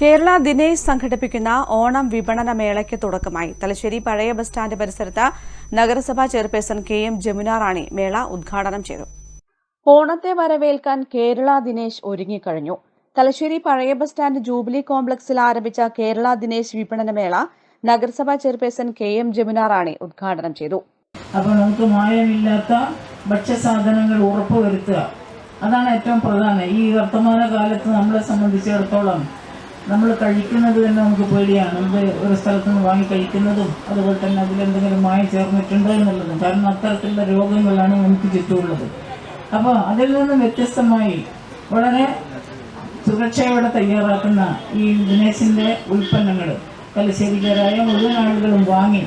കേരള ദിനേശ് സംഘടിപ്പിക്കുന്ന ഓണം വിപണന മേളയ്ക്ക് തുടക്കമായി. തലശ്ശേരി പഴയ ബസ് സ്റ്റാൻഡ് പരിസരത്ത് നഗരസഭാ chairperson K M Jamuna Rani മേള ഉദ്ഘാടനം ചെയ്തു. ഓണത്തെ വരവേൽക്കാൻ കേരള ദിനേശ് ഒരുങ്ങിക്കഴിഞ്ഞു. തലശ്ശേരി പഴയ ബസ് സ്റ്റാൻഡ് ജൂബിലി കോംപ്ലക്സിൽ ആരംഭിച്ച കേരള ദിനേശ് വിപണന മേള നഗരസഭാ chairperson K M Jamuna Rani ഉദ്ഘാടനം ചെയ്തു. അപ്പോൾ നമുക്ക് മായമില്ലാത്ത ഭക്ഷ്യസാധനങ്ങൾ ഉറപ്പുവരുത്തുക. അതാണ് ഏറ്റവും പ്രധാനം. ഈ വർത്തമാന കാലത്ത് നമ്മളെ സംബന്ധിച്ചിടത്തോളം നമ്മൾ കഴിക്കുന്നത് തന്നെ നമുക്ക് പേടിയാണ്. നമ്മൾ ഒരു സ്ഥലത്ത് നിന്ന് വാങ്ങി കഴിക്കുന്നതും അതുപോലെ തന്നെ അതിലെന്തെങ്കിലും മായം ചേർന്നിട്ടുണ്ടോ എന്നുള്ളതും. കാരണം അത്തരത്തിലുള്ള രോഗങ്ങളാണ് നമുക്ക് ചുറ്റുമുള്ളത്. അപ്പോൾ അതിൽ നിന്ന് വ്യത്യസ്തമായി വളരെ സുരക്ഷയോടെ തയ്യാറാക്കുന്ന ഈ ദിനേശിന്റെ ഉൽപ്പന്നങ്ങൾ തലശ്ശേരിക്കാരായ മുഴുവൻ ആളുകളും വാങ്ങി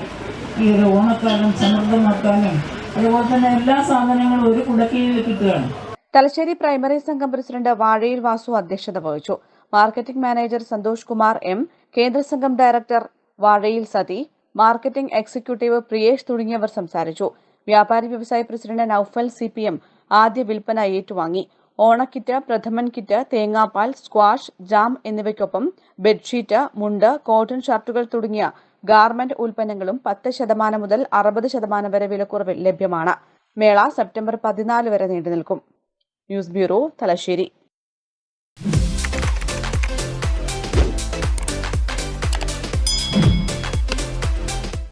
ഈ ഒരു ഓണക്കാലം സമൃദ്ധമാക്കാനും അതുപോലെ തന്നെ എല്ലാ സാധനങ്ങളും ഒരു കുടക്കീഴിൽ കിട്ടുകയാണ്. തലശ്ശേരി പ്രൈമറി സംഘം പ്രസിഡന്റ് വാഴയിൽ വാസു അധ്യക്ഷത വഹിച്ചു. Marketing manager Santhosh Kumar M. കേന്ദ്രസംഘം director Vazhayil Sathi marketing executive Priyesh തുടങ്ങിയവർ സംസാരിച്ചു. വ്യാപാരി വ്യവസായ president Naufal C P M ആദ്യ വിൽപ്പന ഏറ്റുവാങ്ങി. ഓണക്കിറ്റ് പ്രഥമൻ കിറ്റ് തേങ്ങാപ്പാൽ സ്ക്വാഷ് ജാം എന്നിവയ്ക്കൊപ്പം ബെഡ്ഷീറ്റ് മുണ്ട് കോട്ടൺ ഷർട്ടുകൾ തുടങ്ങിയ ഗാർമെന്റ് ഉൽപ്പന്നങ്ങളും പത്ത് ശതമാനം മുതൽ അറുപത് ശതമാനം വരെ വിലക്കുറവിൽ ലഭ്യമാണ്. മേള സെപ്റ്റംബർ പതിനാല് വരെ നീണ്ടുനിൽക്കും. News bureau Thalassery.